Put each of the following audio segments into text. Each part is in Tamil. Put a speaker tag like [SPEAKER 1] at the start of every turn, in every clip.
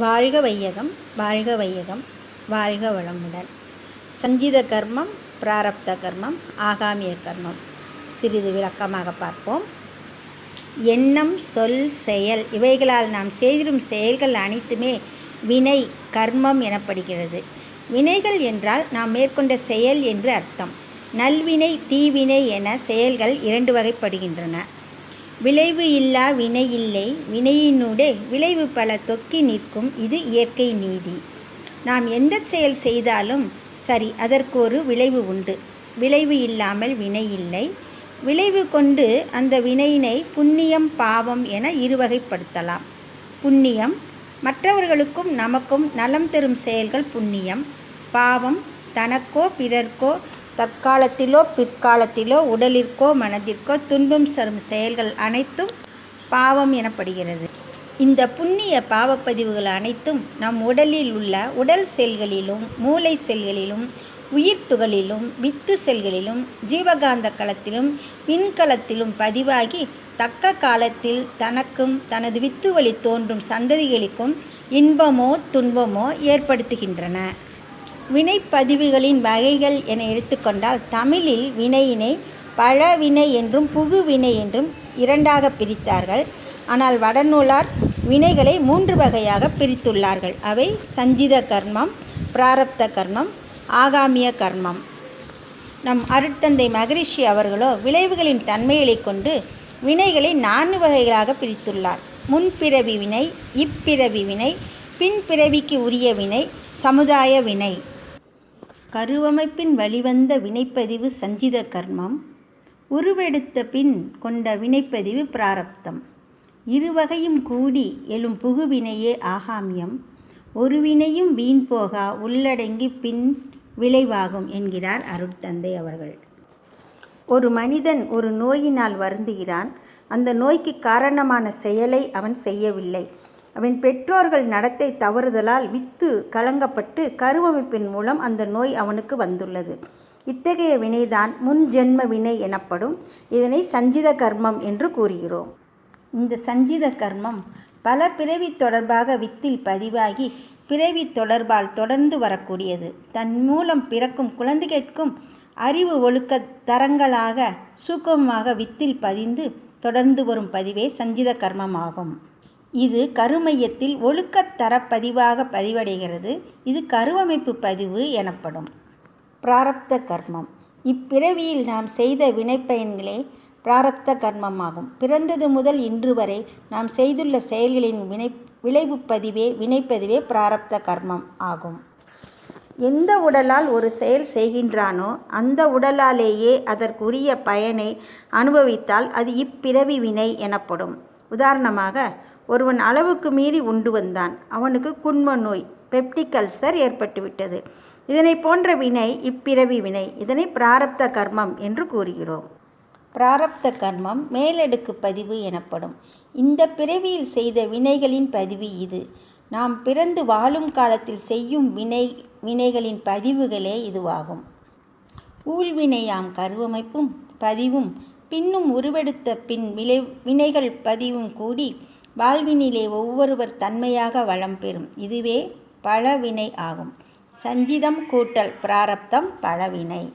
[SPEAKER 1] வாழ்க வையகம் வாழ்க வையகம் வாழ்க வளமுடன். சஞ்சித கர்மம் பிராரப்த கர்மம் ஆகாமிய கர்மம். சிறிது விளக்கமாக பார்ப்போம். எண்ணம் சொல் செயல் இவைகளால் நாம் செய்திடும் செயல்கள் அனைத்துமே வினை கர்மம் எனப்படுகிறது. வினைகள் என்றால் நாம் மேற்கொண்ட செயல் என்று அர்த்தம். நல்வினை தீவினை என செயல்கள் இரண்டு வகைப்படுகின்றன. விளைவு இல்லா வினை இல்லை வினையினூடே விளைவு பல தொக்கி நிற்கும் இது இயற்கை நீதி. நாம் எந்த செயல் செய்தாலும் சரி அதற்கு ஒரு விளைவு உண்டு. விளைவு இல்லாமல் வினை இல்லை. விளைவு கொண்டு அந்த வினையினை புண்ணியம் பாவம் என இருவகைப்படுத்தலாம். புண்ணியம் மற்றவர்களுக்கும் நமக்கும் நலம் தரும் செயல்கள் புண்ணியம். பாவம் தனக்கோ பிறர்க்கோ தற்காலத்திலோ பிற்காலத்திலோ உடலிற்கோ மனதிற்கோ துன்பம் தரும் செயல்கள் அனைத்தும் பாவம் எனப்படுகிறது. இந்த புண்ணிய பாவப்பதிவுகள் அனைத்தும் நம் உடலில் உள்ள உடல் செல்களிலும் மூளை செல்களிலும் உயிர் துகளிலும் வித்து செல்களிலும் ஜீவகாந்த களத்திலும் விண்கலத்திலும் பதிவாகி தக்க காலத்தில் தனக்கும் தனது வித்து வழி தோன்றும் சந்ததிகளுக்கும் இன்பமோ துன்பமோ ஏற்படுத்துகின்றன. வினைப்பதிவுகளின் வகைகள் என எடுத்துக்கொண்டால் தமிழில் வினையினை பழவினை என்றும் புகுவினை என்றும் இரண்டாக பிரித்தார்கள். ஆனால் வடநூலார் வினைகளை மூன்று வகையாக பிரித்துள்ளார்கள். அவை சஞ்சித கர்மம் பிராரப்த கர்மம் ஆகாமிய கர்மம். நம் அருட்தந்தை மகரிஷி அவர்களோ விளைவுகளின் தன்மைகளை கொண்டு வினைகளை நான்கு வகைகளாக பிரித்துள்ளார். முன்பிறவி வினை இப்பிறவி வினை பின்பிறவிக்கு உரிய வினை சமுதாய வினை. கருவமைப்பின் வழிவந்த வினைப்பதிவு சஞ்சித கர்மம் உருவெடுத்த பின் கொண்ட வினைப்பதிவு பிராரப்தம். இருவகையும் கூடி எழும் புகுவினையே ஆகாமியம். ஒரு வினையும் வீண் போகா உள்ளடங்கி பின் விளைவாகும் என்கிறார் அருட்தந்தை அவர்கள். ஒரு மனிதன் ஒரு நோயினால் வருந்துகிறான். அந்த நோய்க்கு காரணமான செயலை அவன் செய்யவில்லை. அவன் பெற்றோர்கள் நடத்தை தவறுதலால் வித்து கலங்கப்பட்டு கருவமைப்பின் மூலம் அந்த நோய் அவனுக்கு வந்துள்ளது. இத்தகைய வினைதான் முன் ஜென்ம வினை எனப்படும். இதனை சஞ்சித கர்மம் என்று கூறுகிறோம். இந்த சஞ்சித கர்மம் பல பிறவி தொடர்பாக வித்தில் பதிவாகி பிறவி தொடர்பால் தொடர்ந்து வரக்கூடியது. தன் மூலம் பிறக்கும் குழந்தைகளுக்கும் அறிவு ஒழுக்க தரங்களாக சூக்கமாக வித்தில் பதிந்து தொடர்ந்து வரும் பதிவே சஞ்சித கர்மமாகும். இது கருமையத்தில் ஒழுக்கத்தர பதிவாக பதிவடைகிறது. இது கருவமைப்பு பதிவு எனப்படும். பிராரப்த கர்மம். இப்பிறவியில் நாம் செய்த வினைப்பயன்களே பிராரப்த கர்மமாகும். பிறந்தது முதல் இன்று வரை நாம் செய்துள்ள செயல்களின் வினை விளைவு பதிவே வினைப்பதிவே பிராரப்த கர்மம் ஆகும். எந்த உடலால் ஒரு செயல் செய்கின்றானோ அந்த உடலாலேயே அதற்குரிய பயனை அனுபவித்தால் அது இப்பிறவி வினை எனப்படும். உதாரணமாக ஒருவன் அளவுக்கு மீறி உண்டு வந்தான். அவனுக்கு குன்ம நோய் பெப்டிக் அல்சர் ஏற்பட்டுவிட்டது. இதனை போன்ற வினை இப்பிறவி வினை. இதனை பிராரப்த கர்மம் என்று கூறுகிறோம். பிராரப்த கர்மம் மேலடுக்கு பதிவு எனப்படும். இந்த பிறவியில் செய்த வினைகளின் பதிவு இது. நாம் பிறந்து வாழும் காலத்தில் செய்யும் வினை வினைகளின் பதிவுகளே இதுவாகும். ஊழ்வினையாம் கருவமைப்பும் பதிவும் பின்னும் உருவெடுத்த பின் விளை வினைகள் பதிவும் கூடி வாழ்வினிலே ஒவ்வொருவர் தன்மையாக வளம் பெறும். இதுவே பழவினை ஆகும். சஞ்சிதம் கூட்டல் பிராரப்தம் பழவினை.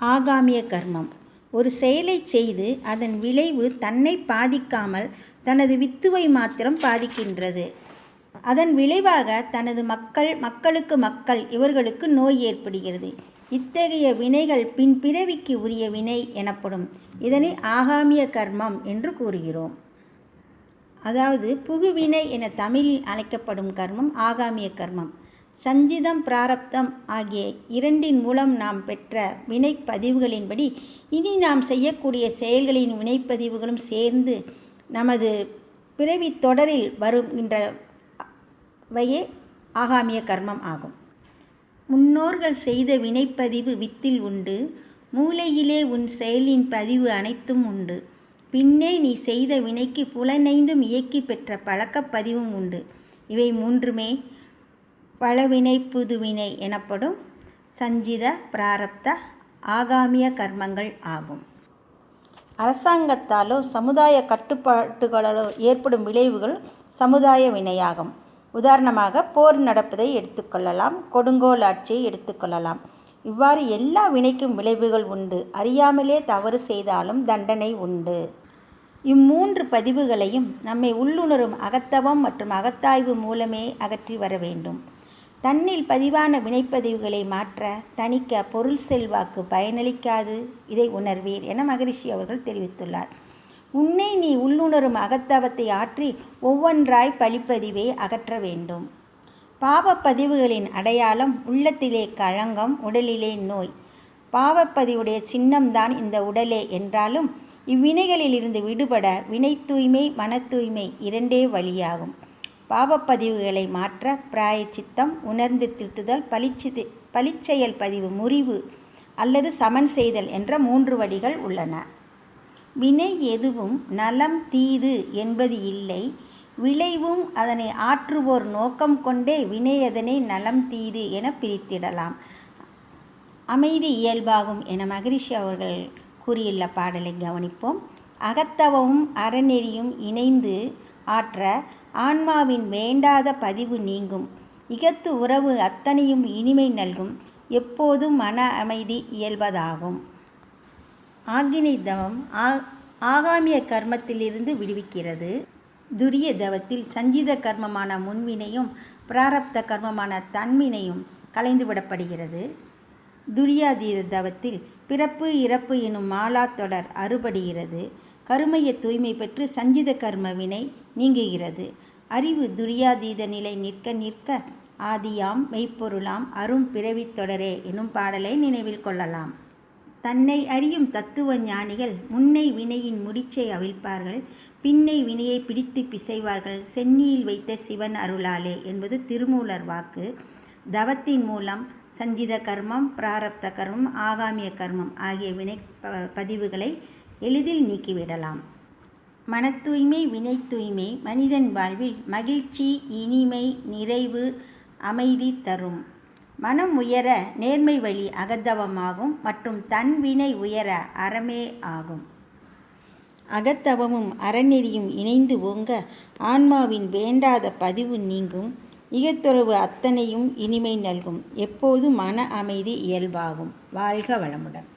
[SPEAKER 1] ஆகாமிய கர்மம். ஒரு செயலை செய்து அதன் விளைவு தன்னை பாதிக்காமல் தனது வித்துவை மாத்திரம் பாதிக்கின்றது. அதன் விளைவாக தனது மக்கள் மக்களுக்கு மக்கள் இவர்களுக்கு நோய் ஏற்படுகிறது. இத்தகைய வினைகள் பின் பிறவிக்கு உரிய வினை எனப்படும். இதனை ஆகாமிய கர்மம் என்று கூறுகிறோம். அதாவது புகுவினை என தமிழில் அழைக்கப்படும் கர்மம் ஆகாமிய கர்மம். சஞ்சிதம் பிராரப்தம் ஆகிய இரண்டின் மூலம் நாம் பெற்ற வினைப்பதிவுகளின்படி இனி நாம் செய்யக்கூடிய செயல்களின் வினைப்பதிவுகளும் சேர்ந்து நமது பிறவி தொடரில் வருகின்றவையே ஆகாமிய கர்மம் ஆகும். முன்னோர்கள் செய்த வினைப்பதிவு வித்தில் உண்டு மூளையிலே உன் செயலின் பதிவு அனைத்தும் உண்டு. பின்னே நீ செய்த வினைக்கு புலனைந்தும் இயக்கி பெற்ற பழக்கப்பதிவும் உண்டு. இவை மூன்றுமே பழவினை புதுவினை எனப்படும் சஞ்சித பிராரப்த ஆகாமிய கர்மங்கள் ஆகும். அரசாங்கத்தாலோ சமுதாய கட்டுப்பாட்டுகளாலோ ஏற்படும் விளைவுகள் சமுதாய வினையாகும். உதாரணமாக போர் நடப்பதை எடுத்துக்கொள்ளலாம் கொடுங்கோல் ஆட்சியை எடுத்துக்கொள்ளலாம் இவ்வாறு எல்லா வினைக்கும் விளைவுகள் உண்டு. அறியாமலே தவறு செய்தாலும் தண்டனை உண்டு. இம்மூன்று பதிவுகளையும் நம்மை உள்ளுணரும் அகத்தவம் மற்றும் அகத்தாய்வு மூலமே அகற்றி வர வேண்டும். தன்னில் பதிவான வினைப்பதிவுகளை மாற்ற தணிக்க பொருள் செல்வாக்கு பயனளிக்காது. இதை உணர்வீர் என மகரிஷி அவர்கள் தெரிவித்துள்ளார். உன்னை நீ உள்ளுணரும் அகத்தவத்தை ஆற்றி ஒவ்வொன்றாய் பழிப்பதிவை அகற்ற வேண்டும். பாவப்பதிவுகளின் அடையாளம் உள்ளத்திலே களங்கம் உடலிலே நோய். பாவப்பதிவுடைய சின்னம்தான் இந்த உடலே என்றாலும் இவ்வினைகளிலிருந்து விடுபட வினை தூய்மை மன தூய்மை இரண்டே வழியாகும். பாவப்பதிவுகளை மாற்ற பிராய சித்தம் உணர்ந்து திருத்துதல் பளிச்சு பளிச்செயல் பதிவு முறிவு அல்லது சமன் செய்தல் என்ற மூன்று வழிகள் உள்ளன. வினை எதுவும் நலம் தீது என்பது இல்லை. விளைவும் அதனை ஆற்றுவோர் நோக்கம் கொண்டே வினையதனை நலம் தீது என பிரித்திடலாம். அமைதி இயல்பாகும் என மகரிஷி அவர்கள் கூறியுள்ள பாடலை கவனிப்போம். அகத்தவமும் அறநெறியும் இணைந்து ஆற்ற ஆன்மாவின் வேண்டாத பதிவு நீங்கும். இகத்து உறவு அத்தனையும் இனிமை நல்கும். எப்போதும் மன அமைதி இயல்பதாகும். ஆகினை தவம் ஆகாமிய கர்மத்திலிருந்து விடுவிக்கிறது. துரிய தவத்தில் சஞ்சித கர்மமான முன்வினையும் பிராரப்த கர்மமான தன்வினையும் கலைந்துவிடப்படுகிறது. துரியாதீத தவத்தில் பிறப்பு இறப்பு எனும் மாலா தொடர் அறுபடுகிறது. கருமைய தூய்மை பெற்று சஞ்சித கர்ம வினை நீங்குகிறது. அறிவு துரியாதீத நிலை நிற்க நிற்க ஆதியாம் மெய்ப்பொருளாம் அரும் பிறவித் தொடரே எனும் பாடலை நினைவில் கொள்ளலாம். தன்னை அறியும் தத்துவ ஞானிகள் முன்னை வினையின் முடிச்சை அவிழ்ப்பார்கள் பின்னை வினையை பிடித்து பிசைவார்கள். சென்னியில் வைத்த சிவன் அருளாலே என்பது திருமூலர் வாக்கு. தவத்தின் மூலம் சஞ்சித கர்மம் பிராரப்த கர்மம் ஆகாமிய கர்மம் ஆகிய வினை பதிவுகளை எளிதில் நீக்கிவிடலாம். மன தூய்மை வினை தூய்மை மனிதன் வாழ்வில் மகிழ்ச்சி இனிமை நிறைவு அமைதி தரும். மனம் உயர நேர்மை வழி அகத்தவமாகும் மற்றும் தன் வினை உயர அறமே ஆகும். அகத்தவமும் அறநெறியும் இணைந்து ஓங்க ஆன்மாவின் வேண்டாத பதிவு நீங்கும். இகத்துறவு அத்தனையும் இனிமை நல்கும். எப்போதும் மன அமைதி இயல்பாகும். வாழ்க வளமுடன்.